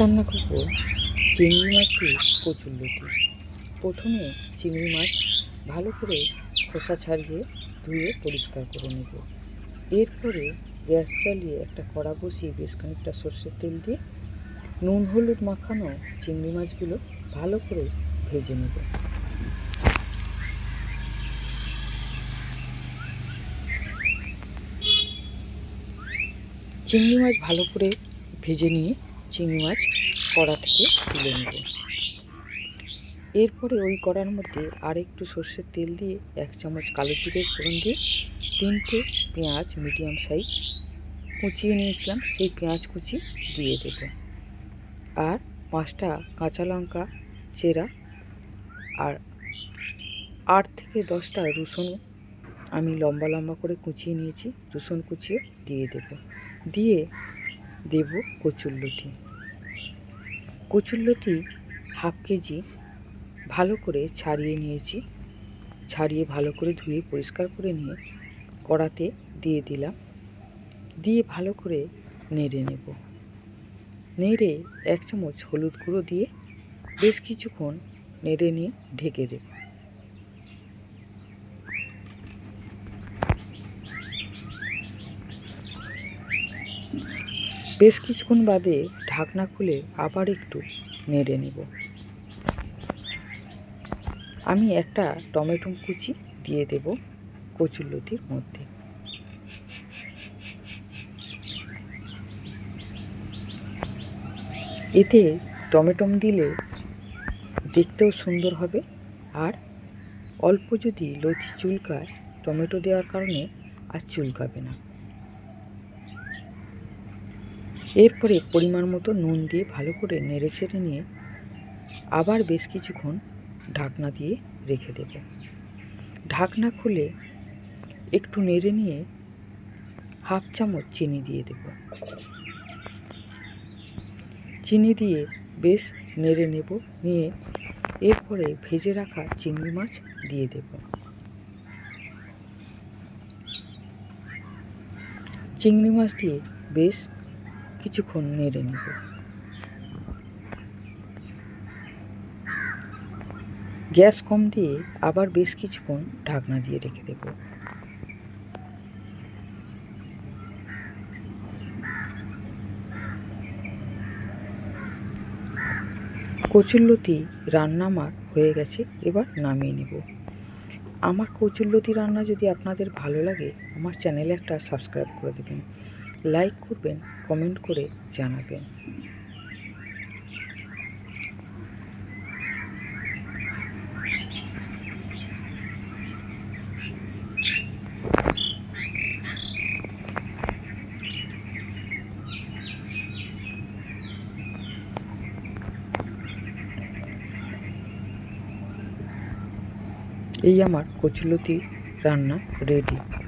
রান্না করব। চিংড়ি মাছ দিয়ে কচুরলতি প্রথমে চিংড়ি মাছ ভালো করে খোসা ছাড়িয়ে ধুয়ে পরিষ্কার করে নেব। এরপরে গ্যাস চালিয়ে একটা কড়া বসিয়ে বেশ খানিকটা সর্ষের তেল দিয়ে নুন হলুদ মাখানো চিংড়ি মাছগুলো ভালো করে ভেজে নেব। চিংড়ি মাছ ভালো করে ভেজে নিয়ে চিংড়ি মাছ কড়া থেকে তুলে নেব। এরপরে ওই কড়ার মধ্যে আর একটু সর্ষের তেল দিয়ে এক চামচ কালো জিরের ফোড়ন দিয়ে তিনটে পেঁয়াজ মিডিয়াম সাইজ কুচিয়ে নিয়েছিলাম, সেই পেঁয়াজ কুচি দিয়ে দেব। আর পাঁচটা কাঁচা লঙ্কা চেরা আর আট থেকে দশটা রসুন আমি লম্বা লম্বা করে কুচিয়ে নিয়েছি, রসুন কুচিয়ে দিয়ে দেব। দিয়ে দেব কচুরলতি কচুরলতি হাফ কেজি ভালো করে ছাড়িয়ে নিয়েছি। ছাড়িয়ে ভালো করে ধুয়ে পরিষ্কার করে নিয়ে কড়াতে দিয়ে দিলাম। দিয়ে ভালো করে নেড়ে নেব। নেড়ে এক চামচ হলুদ গুঁড়ো দিয়ে বেশ কিছুক্ষণ নেড়ে নিয়ে ঢেকে দেব। বেশ কিছুক্ষণ বাদে ঢাকনা খুলে আবার একটু নেড়ে নেব। আমি একটা টমেটো কুচি দিয়ে দেব কচুরলতির মধ্যে। এতে টমেটোম দিলে দেখতেও সুন্দর হবে আর অল্প যদি লতি চুলকায়, টমেটো দেওয়ার কারণে আর চুলকাবে না। এরপরে পরিমাণ মতো নুন দিয়ে ভালো করে নেড়ে চেড়ে নিয়ে আবার বেশ কিছুক্ষণ ঢাকনা দিয়ে রেখে দেব। ঢাকনা খুলে একটু নেড়ে নিয়ে হাফ চামচ চিনি দিয়ে দেব। চিনি দিয়ে বেশ নেড়ে নেব, নিয়ে এরপরে ভেজে রাখা চিংড়ি মাছ দিয়ে দেব। চিংড়ি মাছ দিয়ে বেশ কিছুক্ষণ নেড়ে নেব। গ্যাস কম দিয়ে আবার বেশ কিছুক্ষণ ঢাকনা দিয়ে রেখে দেব। কচুরলতি রান্না আমার হয়ে গেছে, এবার নামিয়ে নেব। আমার কচুরলতি রান্না যদি আপনাদের ভালো লাগে, আমার চ্যানেলে একটা সাবস্ক্রাইব করে দেবেন। লাইক করবেন কমেন্ট করে জানাবেন। এই আমার কচুলতি রান্না রেডি